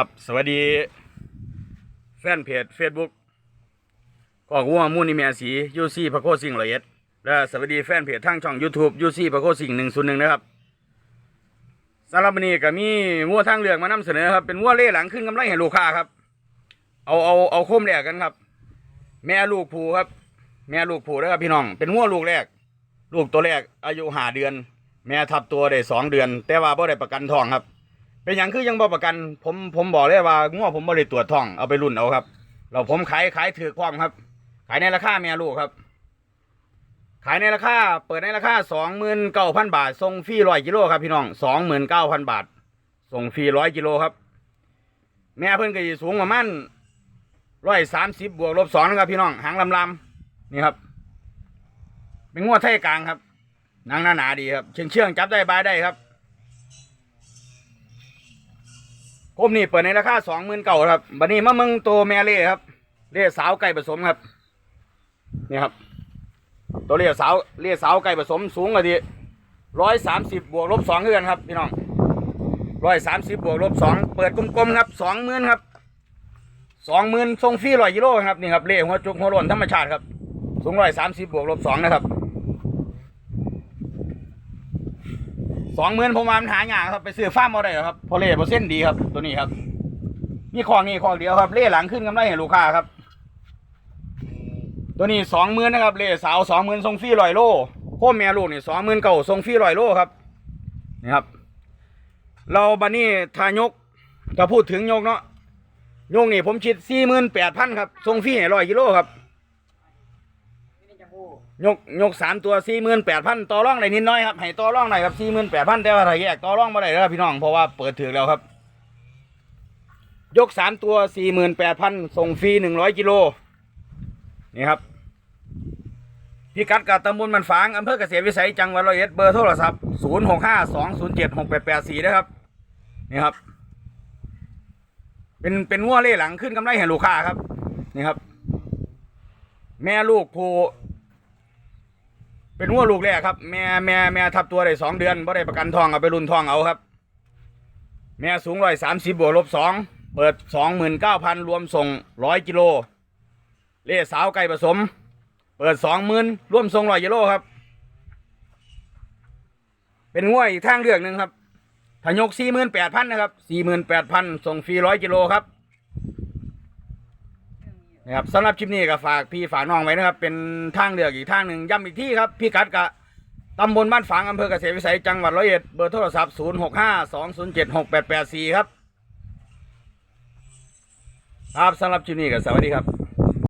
ครับสวัสดีแฟนเพจ Facebook ก็วัวมูนิเมียสียูซี่พระโคสิงห์ละเอียดและสวัสดีแฟนเพจทางช่อง YouTube ยูซี่พระโคสิงหนึ่งศูนย์หนึ่งนะครับสำหรับวันนี้ก็มีวัวทางเลือกมานำเสนอครับ เป็นวัวเล่หลังขึ้นกำไรให้ลูกค้าครับ เอาเอาเอาโคมแรกกันครับ แม่ลูกผูครับ แม่ลูกผูนะครับพี่น้อง เป็นวัวลูกแรก ลูกตัวแรกอายุห้าเดือน แม่ทับตัวได้สองเดือน แต่ว่าบ่ได้ประกันทองครับ เป็นอย่างคือยังบ่ประกัน ผมผมบอกเลยว่างัวผมบ่ได้ตรวจท้องเอาไปรุ่นเอาครับเราผมขายขายถือความครับ ขายในราคาแม่ลูกครับ ขายในราคาเปิดในราคาสองหมื่นเก้าพันบาทส่งฟรีร้อยกิโลครับพี่น้องสองหมื่นเก้าพันบาทส่งฟรีร้อยกิโลครับ แม่เพิ่นก็สิสูงประมาณร้อยสามสิบบวกลบสองนะครับพี่น้องหางลำลำนี่ครับ เป็นงวดไทยกลางครับหนังหนาดีครับ เชื่องเชื่องจับได้บายได้ครับ คมนี่เปิดในราคาสองหมื่นเก้าครับบัดนี้มะมืองโตวแม่เล่ครับเล่สาวไก่ผสมครับนี่ครับ ตัวเล่สาวเล่สาวไก่ผสมสูงกว่าทีร้อยสามสิบบวกลบสองเือนครับพี่น้องร้อยสามสิบบวกลบสองเปิดกลมๆครับสองหมื่นครับสองหมื่นทรงฟรีร้อยกิโลครับนี่ครับเล่หัวจุกหัวโลนธรรมชาติครับสูงร้อยสามสิบบวกลบสองนะครับ สองหมื่นผมว่ามันหายากครับไปซื้อฟ้าร์มเอาได้หรอครับเพอเล่เปอร์เซ็นต์ดีครับ ตัวนี้ครับนี่คลองนี่คลองเดียวครับเล่หลังขึ้นกำไรให้ลูกค้าครับ ตัวนี้สองหมื่นนะครับเล่สาวสองหมื่นทรงฟรีร้อยโลโคมแม่ลูกนี่สองหมื่นเก่าทรงฟรีร้อยโลครับนี่ครับ เราบันนี้ทายกถ้าพูดถึงยกเนาะยกนี่ผมคิดสี่หมื่นแปดพันครับทรงฟรีร้อยกิโลครับ ยกยกสามตัวสี่หมื่นแปดพันต่อร่องได้นิดน้อยครับให้ต่อร่องหน่อยครับสี่หมื่นแปดพันแต่ว่าถ้าแยกต่อร่องม่ได้แล้วพี่น้องเพราะว่าเปิดถือแล้วครับ ยกสามตัวสี่หมื่นแปดพันส่งฟรีหนึ่งร้อยกิโลนี่ครับพิกัดกับตำบลมันฝางอำเภอเกษตรวิสัยจังหวัดร้อยเอ็ดเบอร์โทรศัพท์ศูนย์หกห้าสองศูนย์เจ็ดหกแปดแปดสี่นะครับนี่ครับ เป็นเป็นงัวเล่หลังขึ้นกำไรให้ลูกค้าครับ นี่ครับ แม่ลูกผู เป็นหัวลูกแรกครับ แม่แม่แม่ทับตัวได้สองเดือนบ่ได้ประกันทองเอาไปรุ่นทองเอาครับ แม่สูงร้อยสามสิบบวกลบสองเปิดสองหมื่นเก้าพันรวมส่งร้อยกิโลเล่สาวไก่ผสม เปิดสองหมื่นรวมส่งร้อยกิโลครับ เป็นงวอีกทางเลือกหนึ่งครับถ้ายกสี่หมื่นแปดพันนะครับสี่หมื่นแปดพันส่งฟรีร้อยกิโลครับ นะครับสำหรับคลิปนี้ก็ฝากพี่ฝากน้องไว้นะครับ เป็นทางเลือกอีกทางหนึ่งย้ำอีกที่ครับพี่กัดกะตำบลบ้านฝางอำเภอเกษตรวิสัยจังหวัดร้อยเอ็ดเบอร์โทรศัพท์ 0 6 5 2 0 7 6 8 8 4 ครับ ครับสำหรับคลิปนี้ก็สวัสดีครับ